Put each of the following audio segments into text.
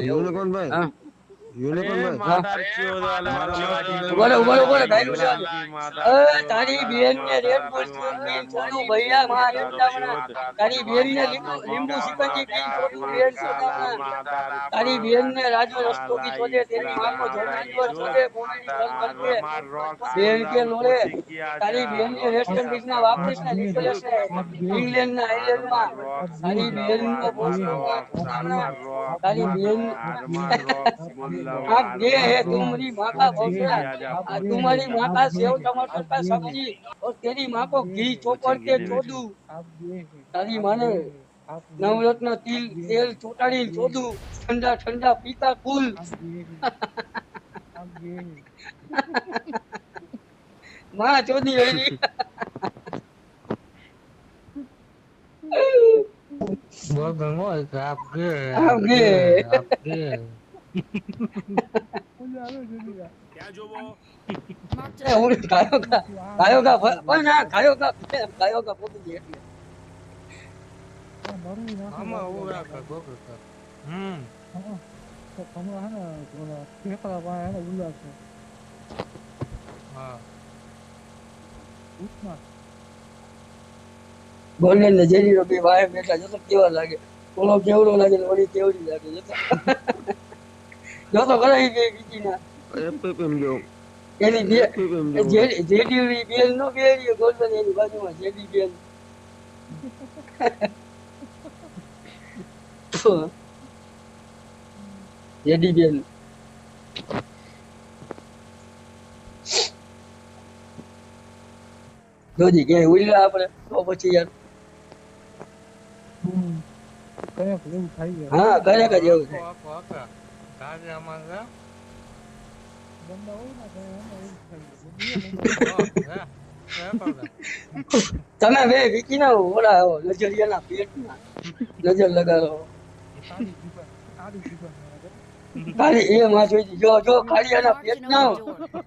Unicorn ભાઈ તારી બેન ને રેડ છોડું ભૈયા માં તારી બેન ને લીંબુ લીંબુ સિકંજી પી છોડું રેડ તારી બેન ને રાજુ રસ્તોગી છોડે તેની માનો જોનાંજ્વર છોડે કોમેડી ફલ બેન કે લોડે તારી બેન ને વેસ્ટ ઇન્ડિઝ ના વાપરીશ ને ઇંગ્લેન્ડ ના આયર્લેન્ડમાં તારી બેન નો તારી બેન आप ये है तुम्हारी माँ का भोसला आ, तुम्हारी माँ का सेव टमाटर का सब्जी और तेरी माँ को घी चोपड़ के ચોદું તારી માને નવરત્ન તિલ તેલ ચોટાડી ચોદું ઠંડા ઠંડા પીતા કુલ માં ચોદી હરી આપગે. એ હું ગાયો ગા ગાયો ગા ભ- પણ ગોલ્ડન ને જેની બે વાય બેઠા, જતો કેવા લાગે? ઓલો કેવડો લાગે ઓલી કેવડી લાગે? જતો જોતો કરાઈ ગઈ બીજી ના એપીપીમ જો એની બે એપીપીમ જો જે- જેડી બેન નો બેરી ગોલ્ડન એની બાજુમાં જેડી બેન જેડી બેન જોજી કે ઉલ્લા આપણે તો પછી યાર હા કરે કે જેવું છે તમે બે વિકી ના ઓલા નજરિયા ના પેટ ના નજર લગાડો ખાલી એ માં જોઈ જો જો કાળિયાના પેટ ના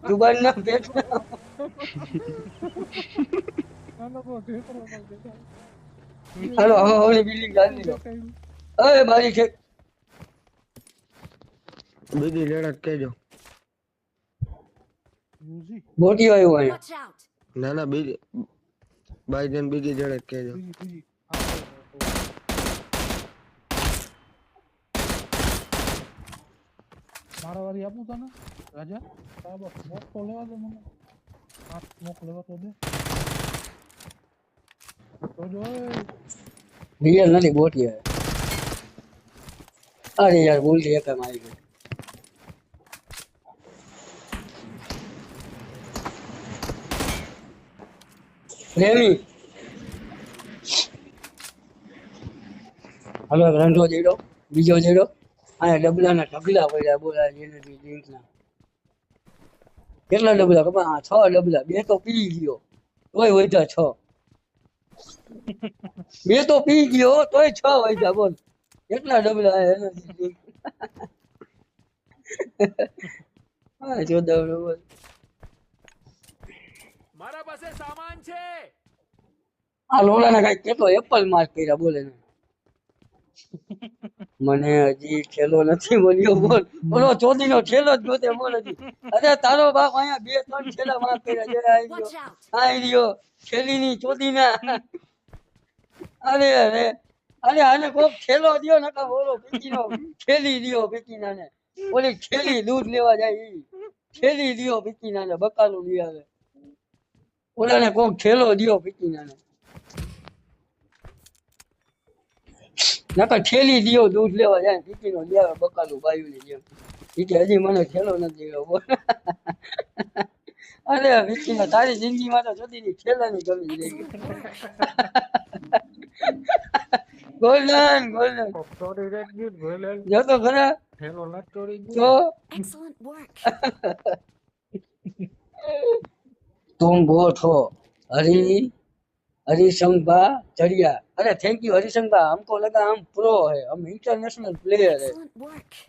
દુબાન ના પેટ ના હાલો હવે બિલ્ડિંગ ગાડી લો અરે મારી છે બીજી લડત કેજો મોટી આવ્યું અહીંયા ના ના બીજી. બાઈજન બીજી લડત કેજો મારા વારી આપું તને? રાજા બરાબર સ્મોક તો લેવા દે મને. આ સ્મોક લેવા તો દે. તો જો રિયલ નથી બોટી અરે યાર ભૂલથી એક મારી ગઈ. પ્રેમી હવે રંધો જેડો, બીજો જેડો. અહીંયા ડબલાના ઢગલા પડ્યા બોલા જેનેથી ડ્રિંકના કેટલા ડબલા ખબર? હા છ ડબલા. બે તો પી ગયો. તોય વધ્યા છ. બે તો પી ગયો, તોય છ વધ્યા. બોલ. કેટલા ડબલા એનર્જી ડ્રિંક? હા જોદાવડો બોલ. મારા પાસે સામાન છે? આ લોલાને કઈ કેટલો એપલ માર કર્યા બોલે મને હજી ઠેલો નથી મળ્યો બોલ. બોલો ચોદીનો ઠેલો જ ગોતે બોલ હજી. અરે તારો બાપ અહીંયા બે ત્રણ ઠેલા માર કર્યા જરા આવી Watch ગયો out! ની ચોદી ના અરે અરે. અરે આને કોક છેલ્લો દિયો નકા બોલો પીકીનો. છેલી પીકી ના ને ઓલી છેલી દૂધ લેવા જાય ઈ. છેલી પીકી ના ને બકાલું લઈ આવે ઓલાને કોક છેલ્લો દિયો પીકીના ને. નકર છેલી દ્યો દૂધ લેવા જાય લઈ આવે બકાલું બાયું ની જેમ કે હજી મને છેલ્લો નથી દ્યો બોલ અરે વિકીને તારી જિંદગીમાં તો જુદીની છેલ્લાની કમી રહી ગઈ. Golden golden. જો તો ખરા. તો Excellent work! तुम बोट हो। हरी हरिशंबा जड़िया अरे थैंक यू हरिशंबा हमको लगा हम प्रो है। हम इंटरनेशनल प्लेयर है।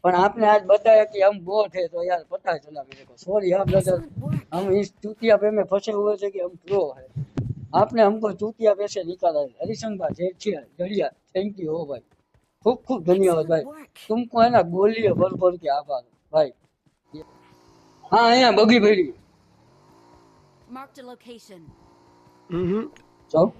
पर आपने आज बताया कि हम बोट है तो यार पता है चला मेरे को। सॉरी हम ब्रदर हम इस चूतिया पे में फंसे हुए थे कि हम प्रो है। आपने हमको चूतिया पे से निकाला है। हरिशंबा जड़िया जड़िया थैंक यू हो भाई। खूब खूब धन्यवाद भाई। तुमको है ना बोलिए बोल बोल के आभार। भाई। हाँ यहाँ बगी भेड़ी। Marked a location. Mm-hmm. So?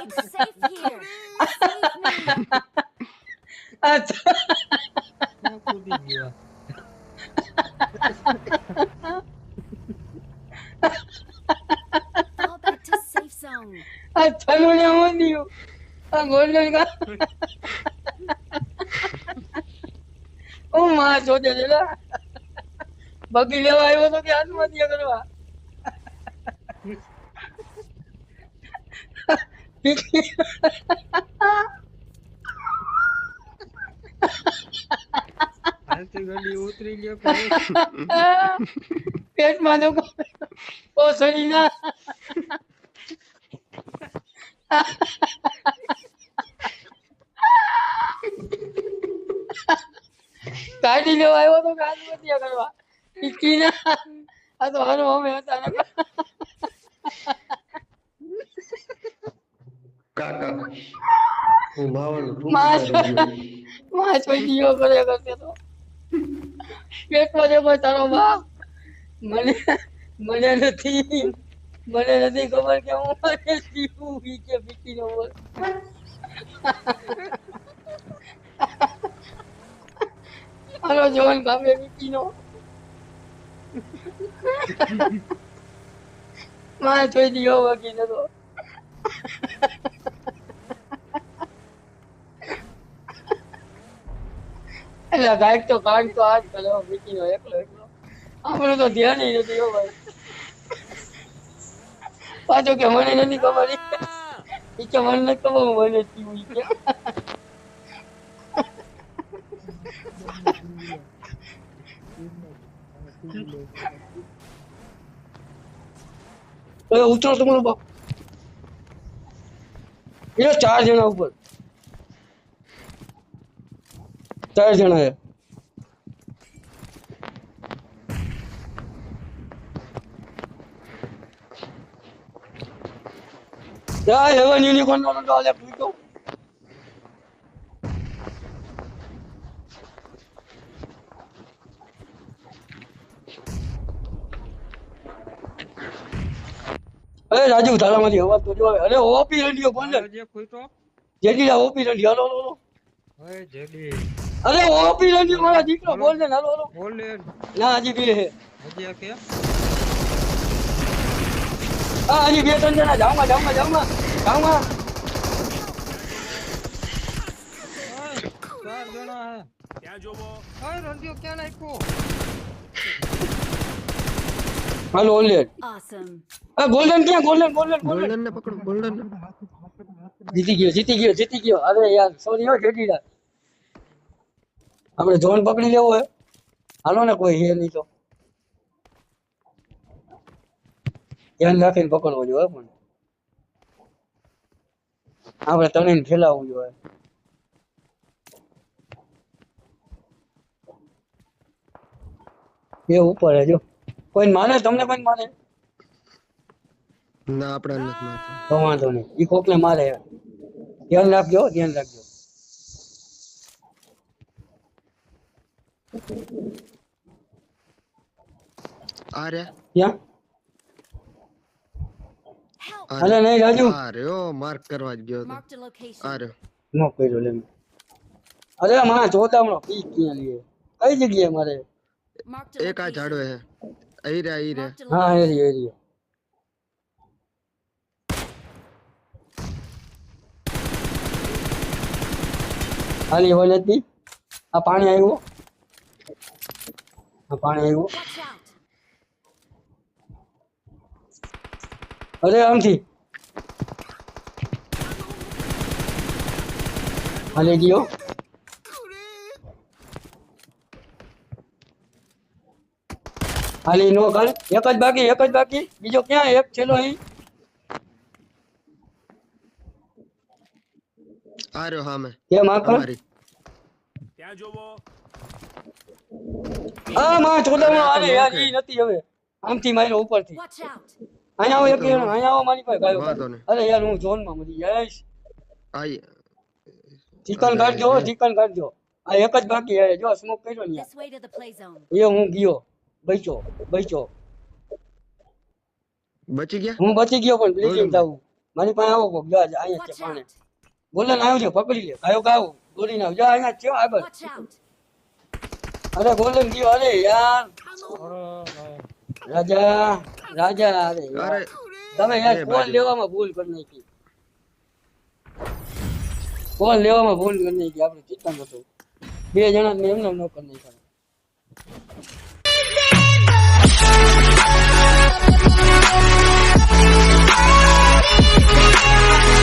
It's safe here. Save me. હું માં લા. બગી લેવા આવ્યો તો કે આત્મહત્યા કરવા. ઉતરી ગયો પેટમાં દુખો. ઓ સડી ના. ગાડી લેવા આવ્યો તો કે નથી કરવા ઈકી ના આ તો હારો અમે હતા. ને. કાકા. હું માવાનું ઠૂંઠમાં કરી ગયો. માં કોઈ દીવો કરે કરતે તો. પેટમાં દેખો તારો બાપ? મને મને નથી મને નથી ખબર કે હું મને જીવું કે પીકી નો બોલ. હાલો જોન ગામે પીકી નો માં જોઈ દીવો વગી નતો એટલે ગાયક તો કાઢ તો આજ કર્યો પીકી નો એકલો એકલો આપણું તો ધ્યાન નથી હો ભાઈ પાછો કે મને નથી ખબર ઈ કે મને નથી ખબર મને જીવું કે ઉતરો તમારો બાપ. એ ચાર જણા ઉપર. ચાર જણા છે હેવન યુનિકોર્ન નો આલે પૂછો અરે રાજુ તારામાંથી અવાજ તો જો અરે ઓપી રેડિયો બોલે જે કોઈ તો? JD OP radio. Hello hello હવે જેડી. અરે ઓપી રેડિયો મારા દીકરો બોલ. ને, હાલો હાલો. બોલે ના. હજી બે હે હજી આ કે હા હજી બે ત્રણ જણા. જાવમાં જાઉંમાં જાઉંમાં. ઓય, ચાર જણા હે ત્યાં જોવો? ઓય રંડિયો ક્યાં નાખ્યો? હાલો ઓલે Awesome. આ ગોલ્ડન ક્યાં ગોલ્ડન ગોલ્ડન ગોલ્ડન ગોલ્ડન ને પકડો ગોલ્ડન ને જીતી ગયો જીતી ગયો જીતી ગયો અરે યાર સોરી હો જેડી આપણે ઝોન પકડી લેવો હે હાલો ને કોઈ હે નહીં તો ધ્યાન રાખીને પકડવો જોઈએ હો પણ આપણે તણીને ફેલાવવું જોઈએ એ ઉપર હે જો કોઈ માને? તમને કોઈ માને? ના આપણે નથી મારતા તો વાંધો નહીં. ઈ કોકને મારે. ધ્યાન રાખજો હો, ધ્યાન રાખજો. આરે ક્યાં? અરે નહીં રાજુ. અરે ઓ માર્ક કરવા જ ગયો હતો. રહ્યો. નો કર્યો લે. અરે માં હમણો પી ક્યાં લીએ? કઈ જગ્યાએ મારે? એક આ ઝાડો હે. અહીં રે અહીં રે Marked a હા location. એરી એરી હાલી હોય નથી આ પાણી આવ્યું આ પાણી આવ્યું Watch out. અરે આમથી હાલી ગયો હાલી નો કર એક જ બાકી એક જ બાકી બીજો ક્યાં એક છેલ્લો અહીં આ રહ્યો સામે કેમ આ કર અમારી અહીંયા જોવો આ માં ચોદામાં આને યાર ઈ નથી હવે. આમથી માર્યો ઉપરથી. Watch out! અહીંયા આવો એક જણ, અહીંયા આવો મારી પાસે ગાયો. વાંધો નહીં. અરે યાર હું ઝોનમાં મરી જઈશ. આઈ ચિકન કાઢજો ચિકન કાઢજો. આ એક જ બાકી હે જો સ્મોક કર્યો ને This way to the play zone. એ હું ગયો. બચ્યો બચ્યો બચી ગયા? હું બચી ગયો પણ બ્લીચિંગ બોલો. મારી પાસે આવો કોક જો અહીંયા છે પાણી! ગોલન આવજો પકડી લે. ગાયો કાવ ગોળી ના જો અહીંયા છે આગળ. અરે ગોલન ગયો. અરે યાર. રાજા રાજા અરે અરે. તમે યાર કોલ લેવામાં ભૂલ કરી નાખી. કોલ લેવામાં ભૂલ કરી નાખી આપણે ચિંતા હતું બે જણા એમને ન કરી નાખ્યા.